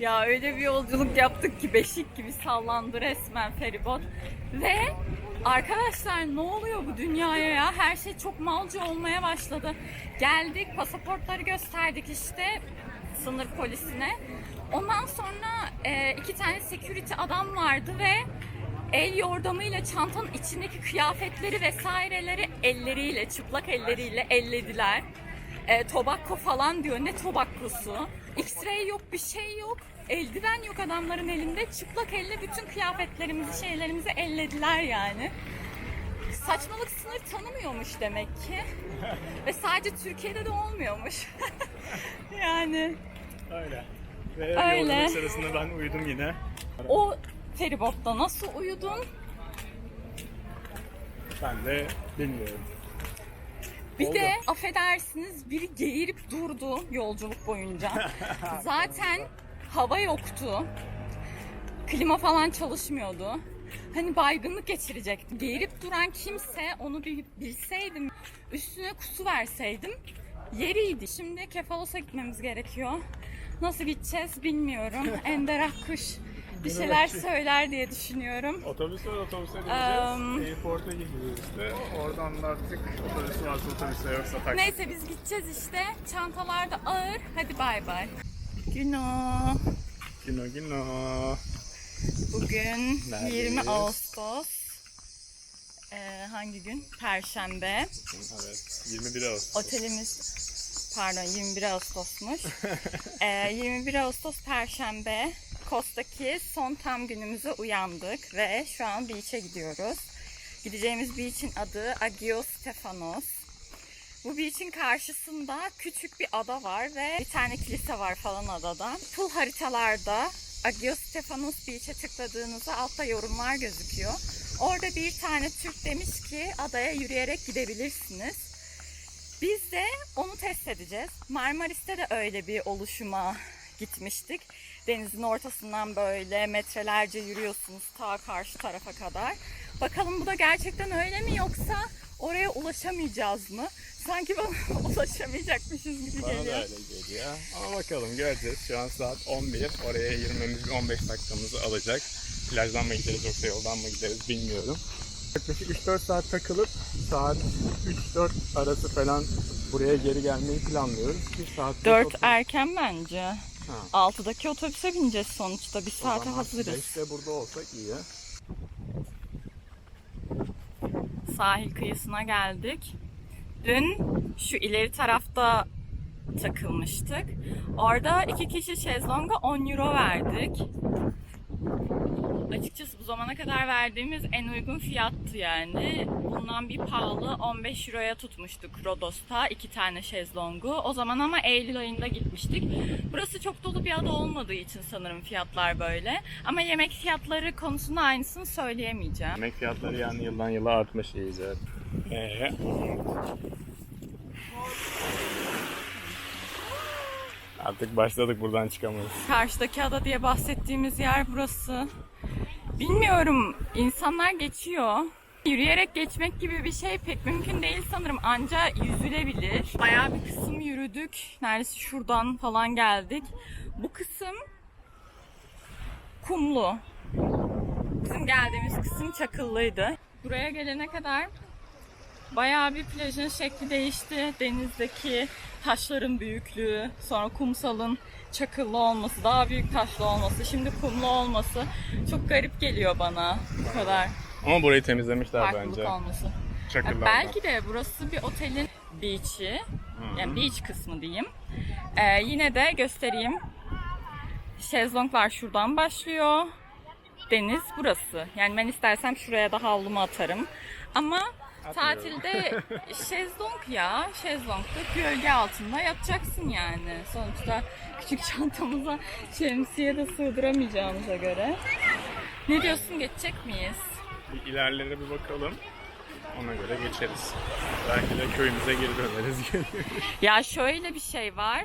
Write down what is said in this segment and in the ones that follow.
Ya öyle bir yolculuk yaptık ki beşik gibi sallandı resmen feribot. Ve arkadaşlar ne oluyor bu dünyaya ya? Her şey çok malcı olmaya başladı. Geldik pasaportları gösterdik işte sınır polisine. Ondan sonra e, iki tane security adam vardı ve el yordamıyla çantanın içindeki kıyafetleri vesaireleri elleriyle, çıplak elleriyle ellediler. E, tobacco falan diyor. Ne tobaccosu? X-ray yok, bir şey yok. Eldiven yok adamların elinde. Çıplak elle bütün kıyafetlerimizi, şeylerimizi ellediler yani. Saçmalık sınır tanımıyormuş demek ki. Ve sadece Türkiye'de de olmuyormuş. yani Öyle. Ve Öyle. yolculuk sırasında ben uyudum yine. o feribotta nasıl uyudun? Ben de bilmiyorum. Bir Oldu. de affedersiniz biri geğirip durdu yolculuk boyunca. Zaten hava yoktu. Klima falan çalışmıyordu. Hani baygınlık geçirecektim. Geğirip duran kimse onu bir bilseydim, üstüne kusu verseydim yeriydi. Şimdi Kefalos'a gitmemiz gerekiyor. Nasıl gideceğiz bilmiyorum. Ender Akkuş bir şeyler söyler diye düşünüyorum. Otobüs var, otobüse Em, bineceğiz. Airport'a gidiyoruz işte. Oradan da artık otobüs varsa otobüse yoksa taksi. Neyse biz gideceğiz işte. Çantalar da ağır. Hadi bay bay. Güno. Gino gino. Bugün Neredeyiz? 20 Ağustos. Ee, hangi gün? Perşembe. Evet. 21 Ağustos. Otelimiz pardon 21 Ağustos'muş. Ee, 21 Ağustos Perşembe. Kos'taki son tam günümüze uyandık ve şu an beach'e gidiyoruz. Gideceğimiz beach'in adı Agios Stefanos. Bu beach'in karşısında küçük bir ada var ve bir tane kilise var falan adada. Full haritalarda Agios Stefanos Beach'e tıkladığınızda altta yorumlar gözüküyor. Orada bir tane Türk demiş ki adaya yürüyerek gidebilirsiniz. Biz de onu test edeceğiz. Marmaris'te de öyle bir oluşuma gitmiştik. Denizin ortasından böyle metrelerce yürüyorsunuz ta karşı tarafa kadar. Bakalım bu da gerçekten öyle mi yoksa oraya ulaşamayacağız mı? Sanki bana ulaşamayacakmışız gibi Bana da geliyor. öyle geliyor. Ama bakalım göreceğiz. Şu an saat 11. Oraya girmemiz bir 15 dakikamızı alacak. Plajdan mı gideriz yoksa yoldan mı gideriz bilmiyorum. Yaklaşık 3-4 saat takılıp saat 3-4 arası falan buraya geri gelmeyi planlıyoruz. Bir saat 4 erken bence. Ha. 6'daki otobüse bineceğiz sonuçta. Bir saate hazırız. 5'te burada olsak iyi. sahil kıyısına geldik. Dün şu ileri tarafta takılmıştık. Orada iki kişi şezlonga 10 euro verdik. Açıkçası bu zamana kadar verdiğimiz en uygun fiyattı yani. Bundan bir pahalı 15 euroya tutmuştuk Rodos'ta iki tane şezlongu. O zaman ama Eylül ayında gitmiştik. Burası çok dolu bir ada olmadığı için sanırım fiyatlar böyle. Ama yemek fiyatları konusunda aynısını söyleyemeyeceğim. Yemek fiyatları yani yıldan yıla artmış iyice. Ee, Artık başladık buradan çıkamayız. Karşıdaki ada diye bahsettiğimiz yer burası. Bilmiyorum insanlar geçiyor. Yürüyerek geçmek gibi bir şey pek mümkün değil sanırım. Anca yüzülebilir. Bayağı bir kısım yürüdük. Neredeyse şuradan falan geldik. Bu kısım kumlu. Bizim geldiğimiz kısım çakıllıydı. Buraya gelene kadar Bayağı bir plajın şekli değişti. Denizdeki taşların büyüklüğü, sonra kumsalın çakıllı olması, daha büyük taşlı olması, şimdi kumlu olması çok garip geliyor bana bu kadar Ama burayı temizlemişler farklılık bence. olması. Ya Çakırlardan. belki de burası bir otelin beach'i, yani beach kısmı diyeyim. Ee, yine de göstereyim. Şezlonglar şuradan başlıyor. Deniz burası. Yani ben istersem şuraya da havlumu atarım. Ama tatilde şezlong ya. Şezlongda gölge altında yatacaksın yani. Sonuçta küçük çantamıza şemsiye de sığdıramayacağımıza göre. Ne diyorsun geçecek miyiz? Bir ilerlere bir bakalım. Ona göre geçeriz. Belki de köyümüze geri döneriz. Ya şöyle bir şey var.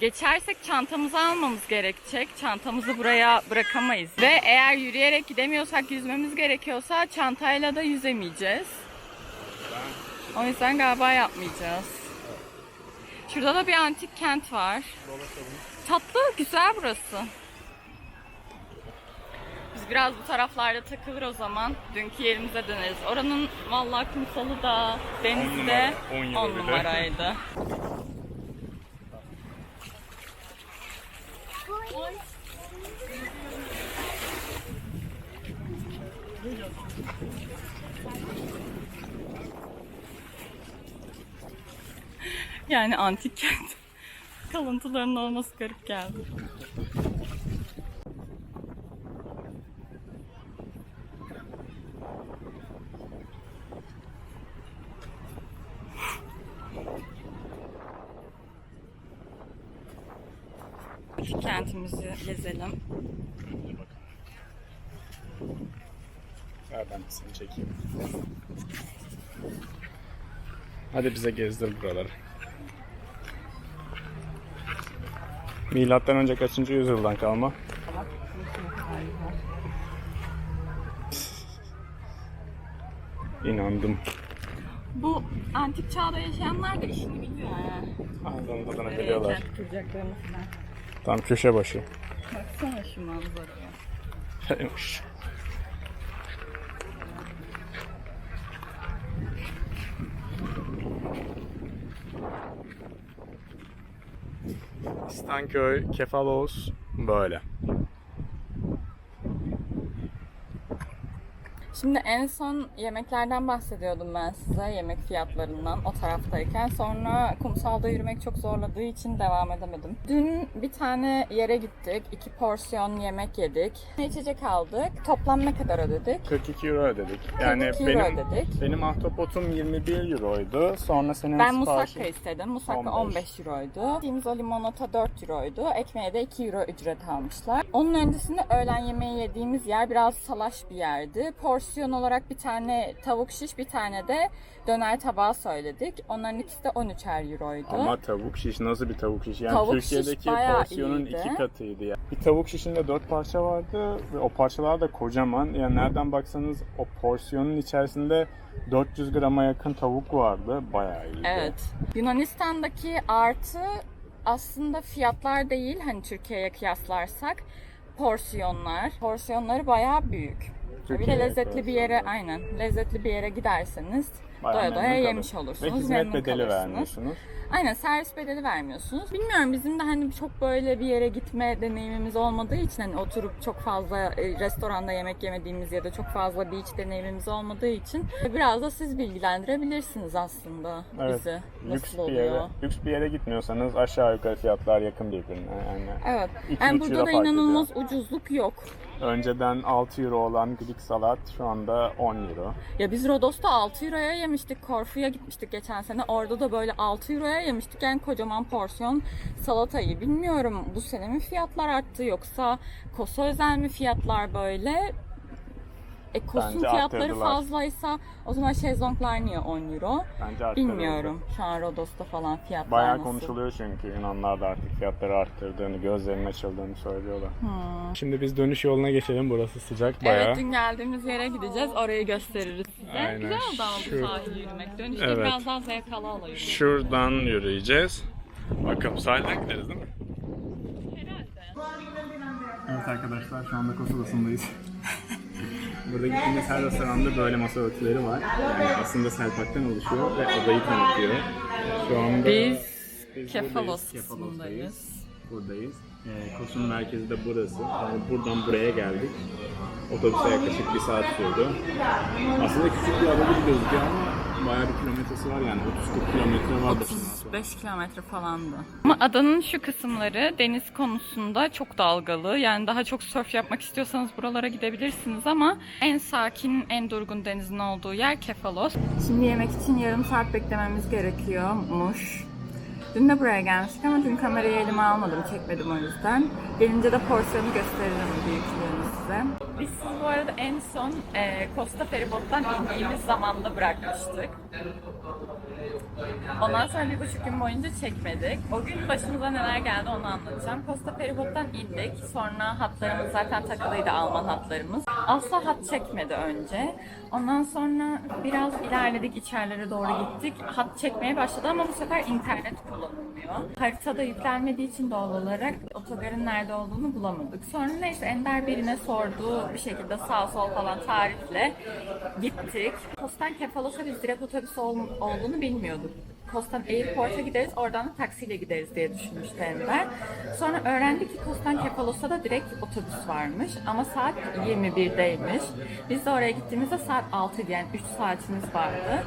Geçersek çantamızı almamız gerekecek. Çantamızı buraya bırakamayız. Ve eğer yürüyerek gidemiyorsak, yüzmemiz gerekiyorsa çantayla da yüzemeyeceğiz. O yüzden galiba yapmayacağız. Şurada da bir antik kent var. Tatlı, güzel burası. Biz biraz bu taraflarda takılır o zaman. Dünkü yerimize döneriz. Oranın vallahi kumsalı da, denizi de numara, on euro 10 bir de. numaraydı. Yani antik kent kalıntılarının olması garip geldi. Gezelim. Ver ben seni çekeyim. Hadi bize gezdir buraları. Milattan önce kaçıncı yüzyıldan kalma? İnandım. Bu antik çağda yaşayanlar da işini biliyor yani. Nereye geliyorlar. kuracaklarını falan. Tam köşe başı. Baksana şu manzaraya. Şeymiş. İstanköy, Kefalos böyle. Şimdi en son yemeklerden bahsediyordum ben size yemek fiyatlarından o taraftayken. Sonra kumsalda yürümek çok zorladığı için devam edemedim. Dün bir tane yere gittik. iki porsiyon yemek yedik. İçecek aldık. Toplam ne kadar ödedik? 42 euro ödedik. Yani 42 euro benim ödedik. benim ahtapotum 21 euroydu. Sonra senin Ben musakka istedim. Musakka 15, 15 euroydu. Yediğimiz o limonata 4 euroydu. Ekmeğe de 2 euro ücret almışlar. Onun öncesinde öğlen yemeği yediğimiz yer biraz salaş bir yerdi. Porsiyon olarak bir tane tavuk şiş, bir tane de döner tabağı söyledik. Onların ikisi de 13'er euroydu. Ama tavuk şiş nasıl bir tavuk şiş? Yani Tavuk şiş Türkiye'deki bayağı porsiyonun iyiydi. iki katıydı ya. Bir tavuk şişinde dört parça vardı ve o parçalar da kocaman. Yani nereden baksanız o porsiyonun içerisinde 400 grama yakın tavuk vardı. Bayağı iyiydi. Evet. Yunanistan'daki artı aslında fiyatlar değil hani Türkiye'ye kıyaslarsak porsiyonlar. Porsiyonları bayağı büyük. Bir de Türkiye'ye lezzetli bir yere aynen lezzetli bir yere giderseniz Bayağı doya doya yemiş olursunuz. Ve hizmet memnun bedeli kalırsınız. vermiyorsunuz. Aynen servis bedeli vermiyorsunuz. Bilmiyorum bizim de hani çok böyle bir yere gitme deneyimimiz olmadığı için hani oturup çok fazla e, restoranda yemek yemediğimiz ya da çok fazla beach deneyimimiz olmadığı için biraz da siz bilgilendirebilirsiniz aslında Evet. bizi. Lüks Nasıl bir yere, lüks bir yere gitmiyorsanız aşağı yukarı fiyatlar yakın birbirine. Yani Evet. İki, Yani üç burada euro da fark inanılmaz ucuzluk yok. Önceden 6 euro olan Greek salat şu anda 10 euro. Ya biz Rodos'ta 6 euroya yemiştik. Korfu'ya gitmiştik geçen sene. Orada da böyle 6 euroya yemiştik. Yani kocaman porsiyon salatayı. Bilmiyorum bu sene mi fiyatlar arttı yoksa Kosa özel mi fiyatlar böyle? E Kos'un Bence fiyatları arttırdılar. fazlaysa o zaman şezlonglar niye 10 euro? Bence arttırıldı. Bilmiyorum. Şu an Rodos'ta falan fiyatlar Bayağı nasıl? konuşuluyor çünkü Yunanlar da artık fiyatları arttırdığını, gözlerinin açıldığını söylüyorlar. Şimdi biz dönüş yoluna geçelim. Burası sıcak bayağı. Evet dün geldiğimiz yere gideceğiz. Orayı gösteririz size. Aynen. Güzel oldu ama Şu- bu sahil yürümek. Dönüşte Evet. biraz daha zevk ala ala yürüyelim. Şuradan yürüyeceğiz. Bakalım sahilden gideriz değil mi? Evet arkadaşlar şu anda Kos Adası'ndayız. Burada gittiğimiz her restoranda böyle masa örtüleri var. Yani aslında Selpak'tan oluşuyor ve adayı tanıtıyor. Şu anda Biz biz Kefalos buradayız, kısmındayız. Buradayız. Ee, Kos'un merkezi de burası. Yani buradan buraya geldik. Otobüse yaklaşık bir saat sürdü. Aslında küçük bir ada gibi gözüküyor ama bayağı bir kilometresi var yani 30-40 kilometre var başından sonra. 35 kilometre falandı. Ama adanın şu kısımları deniz konusunda çok dalgalı. Yani daha çok surf yapmak istiyorsanız buralara gidebilirsiniz ama en sakin, en durgun denizin olduğu yer Kefalos. Şimdi yemek için yarım saat beklememiz gerekiyormuş. Dün de buraya gelmiştik ama dün kamerayı elime almadım, çekmedim o yüzden. Gelince de porsiyonu gösteririm büyüklüğünü size. Biz sizi bu arada en son e, Costa Feribot'tan indiğimiz zamanda bırakmıştık. Ondan sonra bir buçuk gün boyunca çekmedik. O gün başımıza neler geldi onu anlatacağım. Costa Feribot'tan indik. Sonra hatlarımız zaten takılıydı Alman hatlarımız. Asla hat çekmedi önce. Ondan sonra biraz ilerledik içerilere doğru gittik. Hat çekmeye başladı ama bu sefer internet kullanılmıyor. Haritada yüklenmediği için doğal olarak otogarın nerede olduğunu bulamadık. Sonra neyse Ender birine sordu. Bir şekilde sağ sol falan tarifle gittik. Kostan Kefalos'a biz direkt otobüs ol- olduğunu bilmiyorduk. Kostan Airport'a gideriz, oradan da taksiyle gideriz diye düşünmüştü Ender. Sonra öğrendik ki Kostan Kefalos'a da direkt otobüs varmış ama saat 21'deymiş. Biz de oraya gittiğimizde saat 6 yani 3 saatimiz vardı.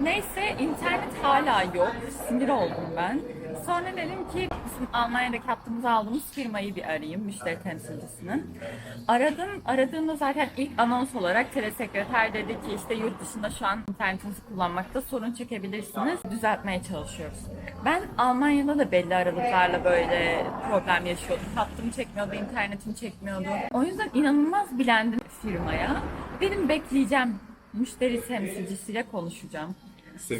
Neyse internet hala yok. Sinir oldum ben. Sonra dedim ki bizim Almanya'daki hattımızı aldığımız firmayı bir arayayım, müşteri temsilcisini. Aradım, aradığımda zaten ilk anons olarak telesekreter dedi ki işte yurt dışında şu an internetinizi kullanmakta sorun çekebilirsiniz, düzeltmeye çalışıyoruz. Ben Almanya'da da belli aralıklarla böyle problem yaşıyordum. Hattım çekmiyordu, internetim çekmiyordu. O yüzden inanılmaz bilendim firmaya. Dedim bekleyeceğim, müşteri temsilcisiyle konuşacağım.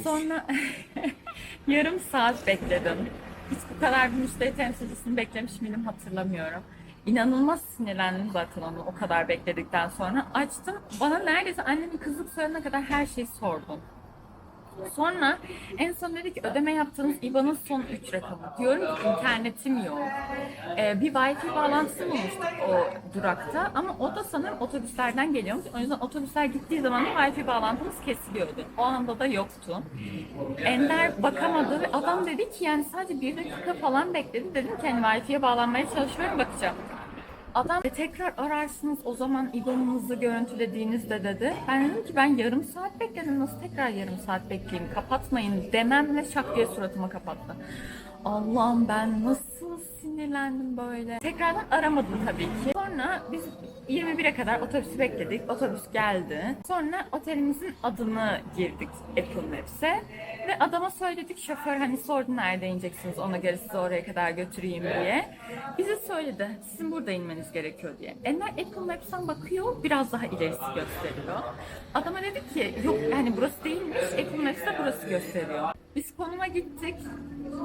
Sonra yarım saat bekledim. Hiç bu kadar bir müşteri temsilcisini beklemiş miydim hatırlamıyorum. İnanılmaz sinirlendim zaten onu o kadar bekledikten sonra. Açtım. Bana neredeyse annemin kızlık soyuna kadar her şeyi sordum. Sonra en son dedi ki ödeme yaptığınız IBAN'ın son 3 rakamı. Diyorum ki internetim yok. Ee, bir Wi-Fi bağlantısı bulmuştuk o durakta ama o da sanırım otobüslerden geliyormuş. O yüzden otobüsler gittiği zaman da Wi-Fi bağlantımız kesiliyordu. O anda da yoktu. Ender bakamadı ve adam dedi ki yani sadece bir dakika falan bekledi. Dedim ki hani Wi-Fi'ye bağlanmaya çalışıyorum bakacağım. Adam "E, tekrar ararsınız o zaman İBAN'ınızı görüntülediğinizde dedi. Ben dedim ki ben yarım saat bekledim nasıl tekrar yarım saat bekleyeyim kapatmayın dememle şak diye suratıma kapattı. Allah'ım ben nasıl sinirlendim böyle. Tekrardan aramadım tabii ki. Sonra biz 21'e kadar otobüsü bekledik. Otobüs geldi. Sonra otelimizin adını girdik Apple Maps'e. Ve adama söyledik şoför hani sordu nerede ineceksiniz ona göre sizi oraya kadar götüreyim diye. Bize söyledi sizin burada inmeniz gerekiyor diye. Enler Apple Maps'ten bakıyor biraz daha ilerisi gösteriyor. Adama dedik ki yok hani burası değilmiş Apple Maps'te burası gösteriyor. Biz konuma gittik.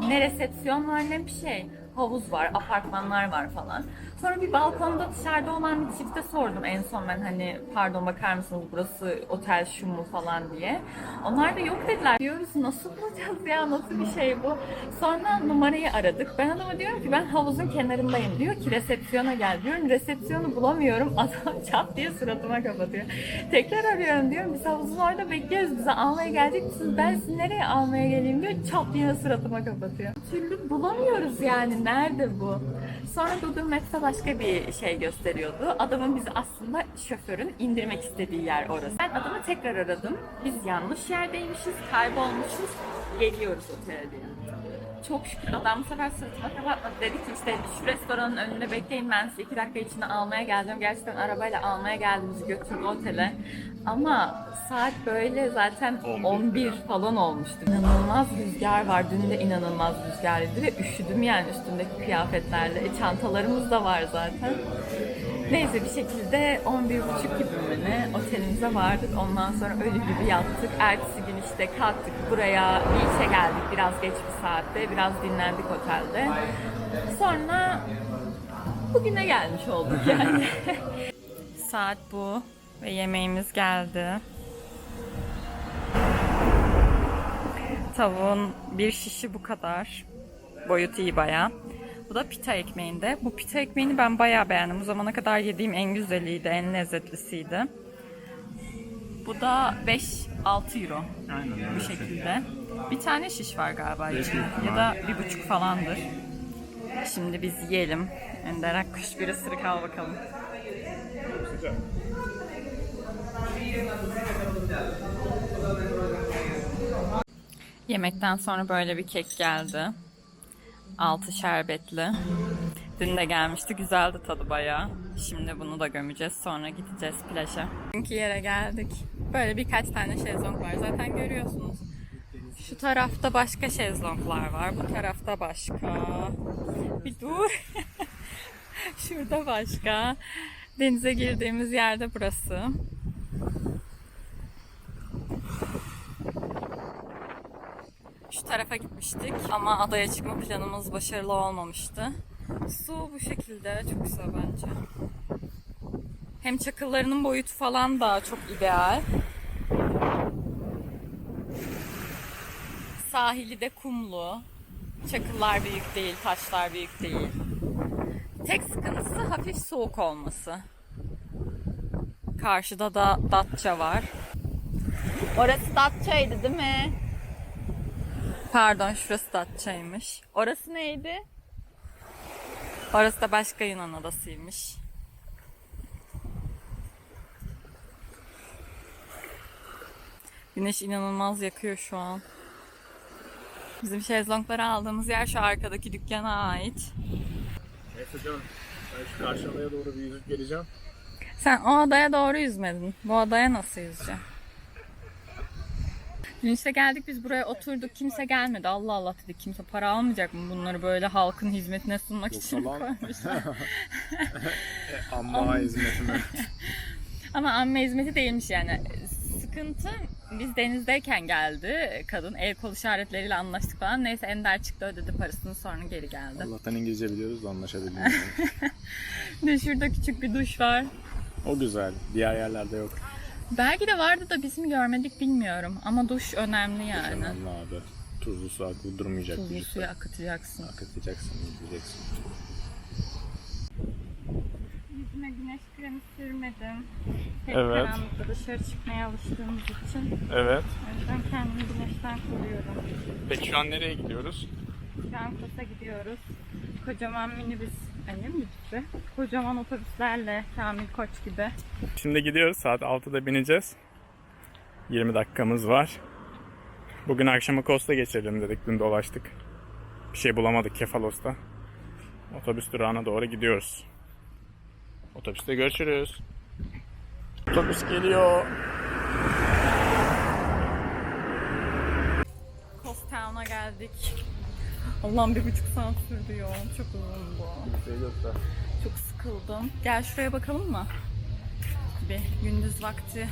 Ne resepsiyon var ne bir şey. Havuz var, apartmanlar var falan. Sonra bir balkonda dışarıda olan bir çifte sordum en son ben hani pardon bakar mısınız burası otel şu mu falan diye. Onlar da yok dediler. Diyoruz nasıl bulacağız ya nasıl bir şey bu. Sonra numarayı aradık. Ben adama diyorum ki ben havuzun kenarındayım. Diyor ki resepsiyona gel diyorum. Resepsiyonu bulamıyorum. Adam çat diye suratıma kapatıyor. Tekrar arıyorum diyorum. Biz havuzun orada bekliyoruz. Bize almaya gelecek misiniz? Ben sizi nereye almaya geleyim diyor. Çat diye suratıma kapatıyor. Türlü bulamıyoruz yani. Nerede bu? Sonra Google Maps'te başka bir şey gösteriyordu. Adamın bizi aslında şoförün indirmek istediği yer orası. Ben adamı tekrar aradım. Biz yanlış yerdeymişiz, kaybolmuşuz. Geliyoruz otele diye. Çok şükür adam bu sefer sırtıma kapatmadı. Dedi ki işte şu restoranın önünde bekleyin ben sizi iki dakika içinde almaya geleceğim. Gerçekten arabayla almaya geldi bizi götürdü otele. Ama saat böyle zaten 11 falan olmuştu. İnanılmaz rüzgar var. Dün de inanılmaz rüzgarlıydı ve üşüdüm yani üstümdeki kıyafetlerle. E, çantalarımız da var zaten. Neyse bir şekilde 11.30 gibi mi ne otelimize vardık. Ondan sonra ölü gibi yattık. Ertesi işte kalktık buraya beach'e geldik biraz geç bir saatte. Biraz dinlendik otelde. Sonra bugüne gelmiş olduk yani. Saat bu ve yemeğimiz geldi. Tavuğun bir şişi bu kadar. Boyutu iyi baya. Bu da pita ekmeğinde. Bu pita ekmeğini ben bayağı beğendim. Bu zamana kadar yediğim en güzeliydi, en lezzetlisiydi. Bu da 5-6 euro Aynen bu şekilde. Bir tane şiş var galiba içinde. Ya da bir buçuk falandır. Şimdi biz yiyelim. Ender kuş bir ısırık al bakalım. Yemekten sonra böyle bir kek geldi. Altı şerbetli. Dün de gelmişti. Güzeldi tadı bayağı. Şimdi bunu da gömeceğiz. Sonra gideceğiz plaja. Bugünkü yere geldik. Böyle birkaç tane şezlong var. Zaten görüyorsunuz. Şu tarafta başka şezlonglar var. Bu tarafta başka. Bir dur. Şurada başka. Denize girdiğimiz yerde burası. şu tarafa gitmiştik ama adaya çıkma planımız başarılı olmamıştı. Su bu şekilde çok güzel bence. Hem çakıllarının boyutu falan da çok ideal. Sahili de kumlu. Çakıllar büyük değil, taşlar büyük değil. Tek sıkıntısı hafif soğuk olması. Karşıda da Datça var. Orası Datça'ydı değil mi? Pardon şurası Datça'ymış. Orası neydi? Orası da başka Yunan adasıymış. Güneş inanılmaz yakıyor şu an. Bizim şezlongları aldığımız yer şu arkadaki dükkana ait. Neyse canım. Ben şu karşı doğru bir yüzüp geleceğim. Sen o adaya doğru yüzmedin. Bu adaya nasıl yüzeceksin? Dün işte geldik biz buraya oturduk kimse gelmedi. Allah Allah dedik kimse para almayacak mı bunları böyle halkın hizmetine sunmak için falan. koymuşlar. Amma hizmetime. Ama amme hizmeti değilmiş yani. Sıkıntı biz denizdeyken geldi kadın. El kol işaretleriyle anlaştık falan. Neyse Ender çıktı ödedi parasını sonra geri geldi. Allah'tan İngilizce biliyoruz da anlaşabildik. Bir de şurada küçük bir duş var. o güzel. Diğer yerlerde yok. Belki de vardı da bizim görmedik bilmiyorum. Ama duş önemli yani. Önemli abi. Tuzlu su aklı durmayacak. Tuzlu vücutta. suyu akıtacaksın. Akıtacaksın, yiyeceksin. Yüzüme güneş kremi sürmedim. Hep Evet. karanlıkta dışarı çıkmaya alıştığımız için. Evet. O yüzden kendimi güneşten koruyorum. Peki şu an nereye gidiyoruz? Şu an Kos'a gidiyoruz. Kocaman minibüs, hani minibüsü. Kocaman otobüslerle Kamil Koç gibi. Şimdi gidiyoruz. Saat 6'da bineceğiz. 20 dakikamız var. Bugün akşamı Kosta geçelim dedik. Dün dolaştık. Bir şey bulamadık Kefalos'ta. Otobüs durağına doğru gidiyoruz. Otobüste görüşürüz. Otobüs geliyor. Kos Town'a geldik. Allah'ım bir buçuk saat sürdü ya. Çok uzun bu. Çok sıkıldım. Gel şuraya bakalım mı? Bir gündüz vakti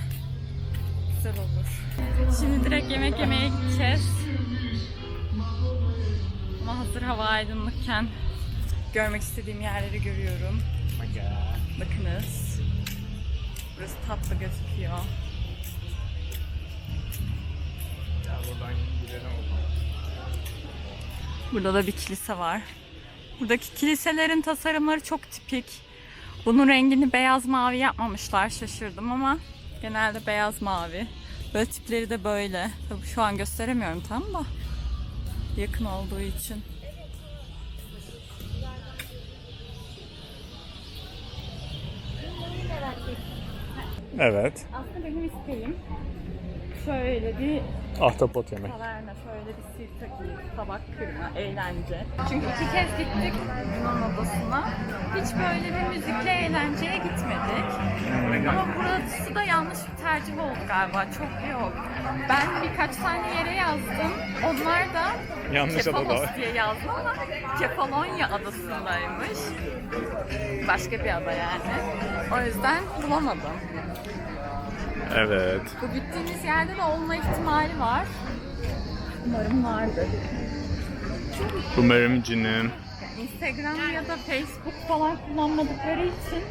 güzel olur. Şimdi direkt yemek yemeye gideceğiz. Ama hazır hava aydınlıkken görmek istediğim yerleri görüyorum. Bakınız. Burası tatlı gözüküyor. Burada da bir kilise var. Buradaki kiliselerin tasarımları çok tipik. Bunun rengini beyaz mavi yapmamışlar şaşırdım ama genelde beyaz mavi. Böyle tipleri de böyle. Tabii şu an gösteremiyorum tam da yakın olduğu için. Evet. Aslında benim isteğim şöyle bir Ahtapot yemek. taverna, şöyle bir sirke tabak kırma, eğlence. Çünkü iki kez gittik Yunan adasına. Hiç böyle bir müzikle eğlenceye gitmedik. Ama burası da yanlış bir tercih oldu galiba. Çok yok. Ben birkaç tane yere yazdım. Onlar da Yanlış Kefalos diye yazdım ama Kefalonya adasındaymış. Başka bir ada yani. O yüzden bulamadım. Evet. Bu gittiğimiz yerde de olma ihtimali var. Umarım vardır. Umarım cinim. Instagram ya da Facebook falan kullanmadıkları için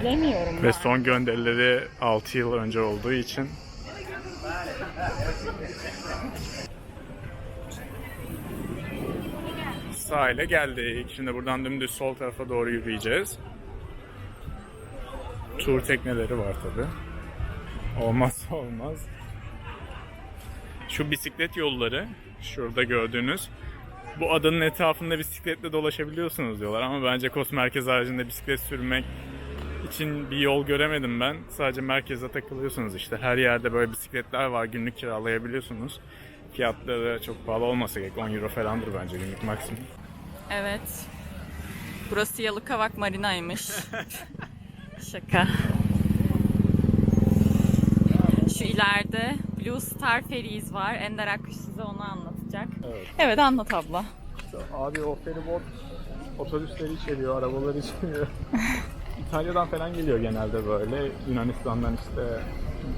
bilemiyorum. Ve ben. son gönderileri 6 yıl önce olduğu için sahile geldik. Şimdi buradan dümdüz sol tarafa doğru yürüyeceğiz. Tur tekneleri var tabi. Olmazsa olmaz. Şu bisiklet yolları şurada gördüğünüz bu adanın etrafında bisikletle dolaşabiliyorsunuz diyorlar ama bence Kos merkez haricinde bisiklet sürmek için bir yol göremedim ben. Sadece merkeze takılıyorsunuz işte. Her yerde böyle bisikletler var. Günlük kiralayabiliyorsunuz. Fiyatları çok pahalı olmasa gerek. 10 euro falandır bence günlük maksimum. Evet. Burası Yalıkavak Marina'ymış. Şaka. İleride Blue Star Ferries var. Ender Akkuş size onu anlatacak. Evet. Evet anlat abla. Abi o feribot otobüsleri içeriyor, arabaları içeriyor. İtalya'dan falan geliyor genelde böyle. Yunanistan'dan işte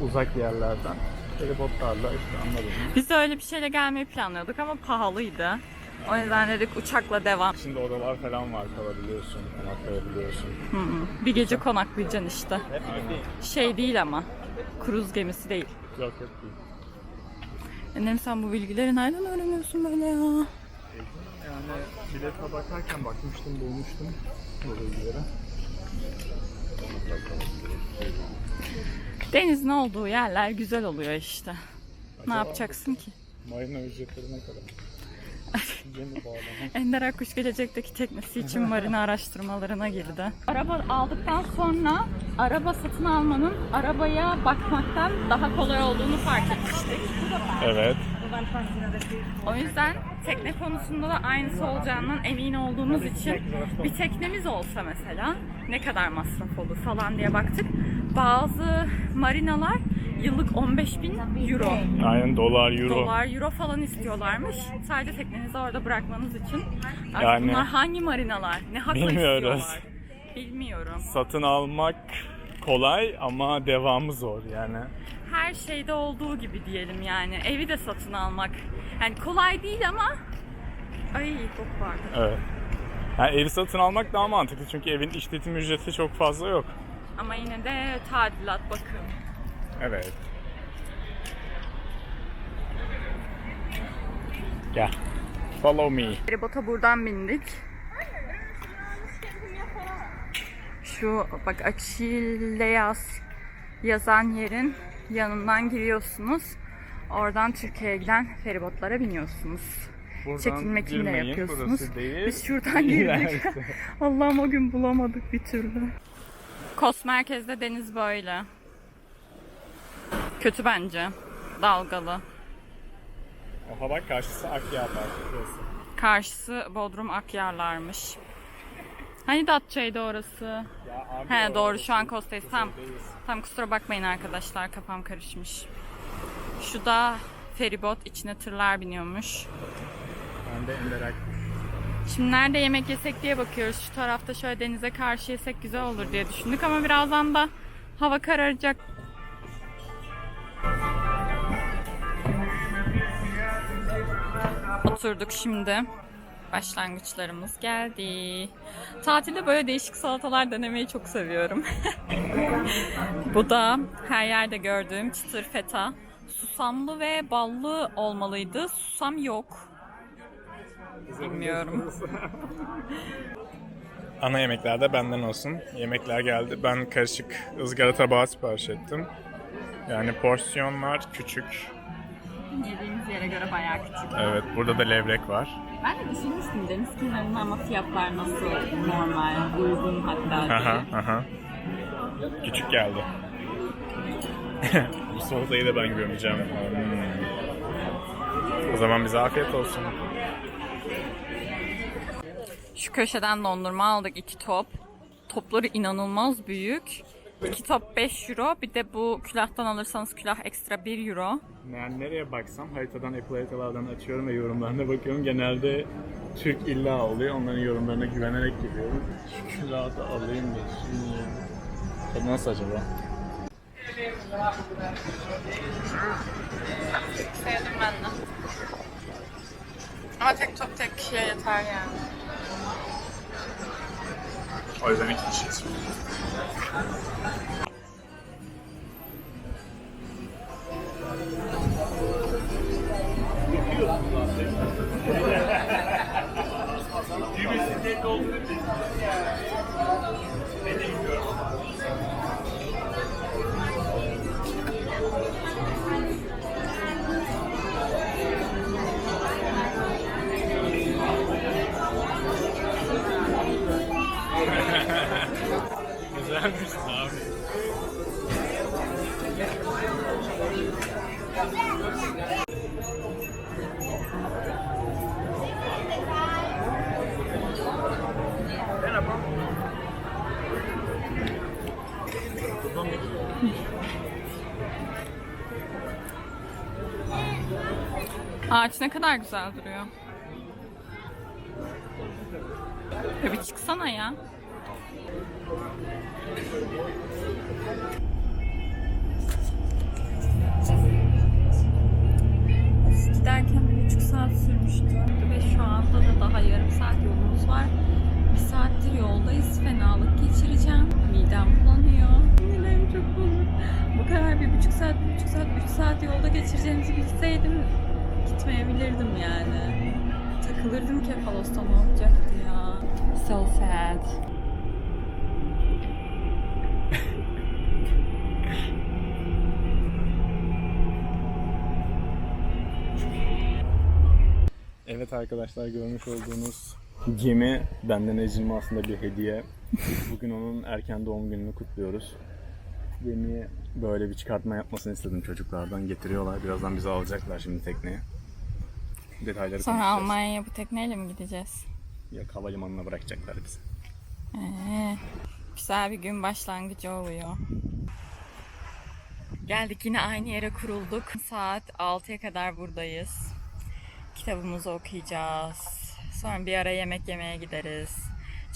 uzak yerlerden. Feribotlarla işte anladın mı? Biz de öyle bir şeyle gelmeyi planlıyorduk ama pahalıydı. O yüzden dedik uçakla devam. Şimdi odalar falan var kalabiliyorsun, konaklayabiliyorsun. Hı hı. Bir gece konaklayacaksın işte. Aynen. Şey değil ama. Kruz gemisi değil. Yok yok değil. Annem sen bu bilgileri nereden öğreniyorsun böyle ya? Yani bilete bakarken bakmıştım, bulmuştum bu bilgileri. Denizin olduğu yerler güzel oluyor işte. Ne Acaba yapacaksın ki? Marina ücretleri ne kadar? Ender Akkuş gelecekteki teknesi için marina araştırmalarına girdi. Araba aldıktan sonra araba satın almanın arabaya bakmaktan daha kolay olduğunu fark etmiştik. Evet. O yüzden tekne konusunda da aynısı olacağından emin olduğumuz için bir teknemiz olsa mesela ne kadar masraf olur falan diye baktık. Bazı marinalar yıllık 15 bin euro. Aynen dolar, euro. Dolar, euro falan istiyorlarmış. Sadece teknenizi orada bırakmanız için. Artık Yani- bunlar hangi marinalar? Ne hakla Bilmiyoruz. istiyorlar? Bilmiyorum. Satın almak kolay ama devamı zor yani. Her şeyde olduğu gibi diyelim yani. Evi de satın almak. Yani kolay değil ama Ay çok vardı. Evet. Yani evi satın almak daha mantıklı çünkü evin işletim ücreti çok fazla yok. Ama yine de tadilat bakım. Evet. Gel. Follow me. Feribota buradan bindik. Şu bak Achilleas yazan yerin yanından giriyorsunuz. Oradan Türkiye'ye giden feribotlara biniyorsunuz. Buradan Çekilme kimle girmeyin, yapıyorsunuz. Biz şuradan girdik. Allah'ım o gün bulamadık bir türlü. Kos merkezde deniz böyle. Kötü bence. Dalgalı. Oha bak karşısı Akyağ Parkı burası. Karşısı Bodrum Akyarlarmış. Hani Datça'ydı orası? Ya abi He doğru şu an Kosta'yız. Buradayız. Tam kusura bakmayın arkadaşlar kafam karışmış. Şu da feribot içine tırlar biniyormuş. Ben de Ender Akkuş. Şimdi nerede yemek yesek diye bakıyoruz. Şu tarafta şöyle denize karşı yesek güzel olur diye düşündük ama birazdan da hava kararacak. Oturduk şimdi. Başlangıçlarımız geldi. Tatilde böyle değişik salatalar denemeyi çok seviyorum. Bu da her yerde gördüğüm çıtır feta. Susamlı ve ballı olmalıydı. Susam yok. Bilmiyorum. Ana yemekler de benden olsun. Yemekler geldi. Ben karışık ızgara tabağı sipariş ettim. Yani porsiyonlar küçük. Yediğimiz yere göre bayağı küçük. Evet, burada da levrek var. Ben de düşünmüştüm deniz kenarında ama fiyatlar nasıl normal, uygun hatta Aha, diye. aha. Küçük geldi. Bu salatayı da ben gömeceğim. Hmm. O zaman bize afiyet olsun. Şu köşeden dondurma aldık iki top. Topları inanılmaz büyük. İki top 5 euro. Bir de bu külahtan alırsanız külah ekstra 1 euro. Yani nereye baksam haritadan Apple haritalardan açıyorum ve yorumlarına bakıyorum. Genelde Türk illa oluyor. Onların yorumlarına güvenerek giriyorum. Şu külahı da alayım da şimdi. Tadı nasıl acaba? Sevdim ben de. Ama tek top tek kişiye yeter yani. O yüzden Ağaç ne kadar güzel duruyor. Ya bir çıksana ya. Giderken bir buçuk saat sürmüştü ve şu anda da daha yarım saat yolumuz var. Bir saattir yoldayız. Fenalık geçireceğim. Midem bulanıyor. Midem çok bulanıyor. Bu kadar bir buçuk saat, bir buçuk saat, üç saat yolda geçireceğimizi bilseydim gitmeyebilirdim yani. Takılırdım Kefalos'ta ne olacaktı ya. So sad. Evet arkadaşlar görmüş olduğunuz gemi benden Ecrin'e aslında bir hediye. Bugün onun erken doğum gününü kutluyoruz. Gemiye böyle bir çıkartma yapmasını istedim çocuklardan. Getiriyorlar. Birazdan bizi alacaklar şimdi tekneye. Detayları Sonra konuşacağız. Almanya'ya bu tekneyle mi gideceğiz? Yok havalimanına bırakacaklar bizi. Ee, güzel bir gün başlangıcı oluyor. Geldik yine aynı yere kurulduk. Saat 6'ya kadar buradayız. Kitabımızı okuyacağız. Sonra bir ara yemek yemeye gideriz.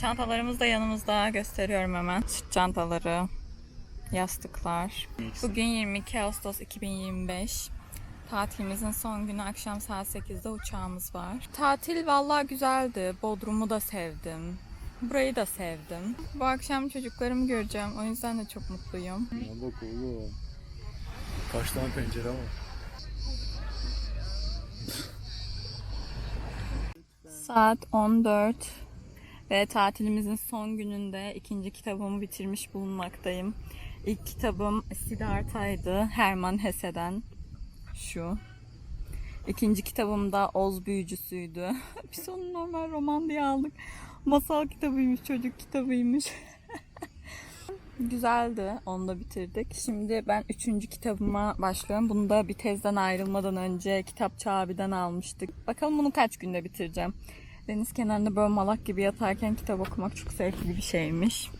Çantalarımız da yanımızda. Gösteriyorum hemen. Sırt çantaları, yastıklar. Bugün 22 Ağustos 2025. Tatilimizin son günü akşam saat 8'de uçağımız var. Tatil vallahi güzeldi. Bodrum'u da sevdim. Burayı da sevdim. Bu akşam çocuklarımı göreceğim. O yüzden de çok mutluyum. Ya bak oğlum. Kaç tane pencere var? Saat 14 ve tatilimizin son gününde ikinci kitabımı bitirmiş bulunmaktayım. İlk kitabım Siddhartha'ydı. Hermann Hesse'den. Şu. İkinci kitabım da Oz Büyücüsü'ydü. Biz onu normal roman diye aldık. Masal kitabıymış, çocuk kitabıymış. Güzeldi. Onu da bitirdik. Şimdi ben üçüncü kitabıma başlıyorum. Bunu da bir tezden ayrılmadan önce Kitapçı abiden almıştık. Bakalım bunu kaç günde bitireceğim. Deniz kenarında böyle malak gibi yatarken kitap okumak çok zevkli bir şeymiş.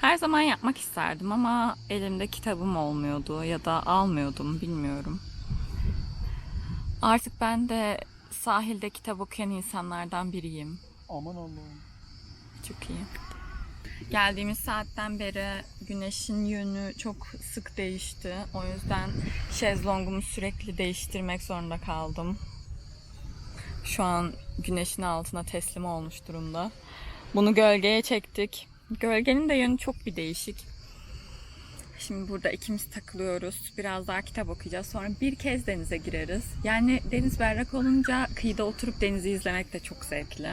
Her zaman yapmak isterdim ama elimde kitabım olmuyordu ya da almıyordum bilmiyorum. Artık ben de sahilde kitap okuyan insanlardan biriyim. Aman Allah'ım. Çok iyi. Geldiğimiz saatten beri güneşin yönü çok sık değişti. O yüzden şezlongumu sürekli değiştirmek zorunda kaldım. Şu an güneşin altına teslim olmuş durumda. Bunu gölgeye çektik. Gölgenin de yönü çok bir değişik. Şimdi burada ikimiz takılıyoruz. Biraz daha kitap okuyacağız. Sonra bir kez denize gireriz. Yani deniz berrak olunca kıyıda oturup denizi izlemek de çok zevkli.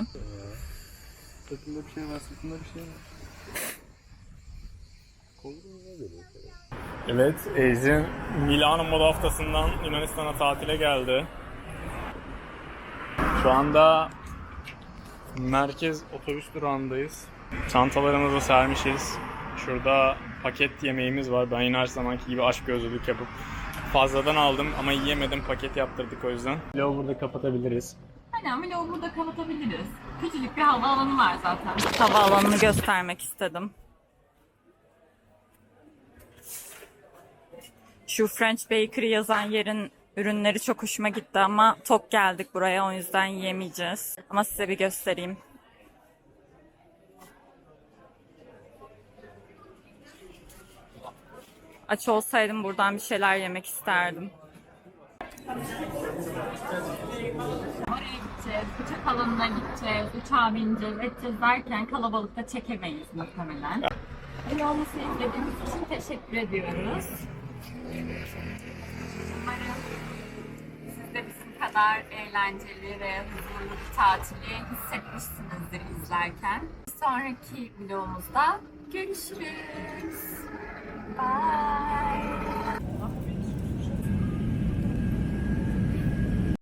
Sırtında bir şey var, sırtında bir şey var. Evet, Ecrin Milano Moda Haftası'ndan Yunanistan'a tatile geldi. Şu anda merkez otobüs durağındayız. Çantalarımızı sermişiz. Şurada paket yemeğimiz var. Ben yine her zamanki gibi aşk gözlülük yapıp fazladan aldım ama yiyemedim. Paket yaptırdık o yüzden. Vlogu burada kapatabiliriz. Aynen vlogu burada kapatabiliriz. Küçücük bir havaalanı var zaten. Havaalanını göstermek istedim. Şu French Bakery yazan yerin ürünleri çok hoşuma gitti ama tok geldik buraya o yüzden yemeyeceğiz. Ama size bir göstereyim. Aç olsaydım buradan bir şeyler yemek isterdim. Oraya gideceğiz, bıçak alanına gideceğiz, uçağa bineceğiz, edeceğiz derken kalabalıkta çekemeyiz muhtemelen. Olması izlediğiniz için teşekkür ediyoruz. Umarım siz de bizim kadar eğlenceli ve huzurlu bir tatili hissetmişsinizdir izlerken. Bir sonraki vlogumuzda görüşürüz. Bye.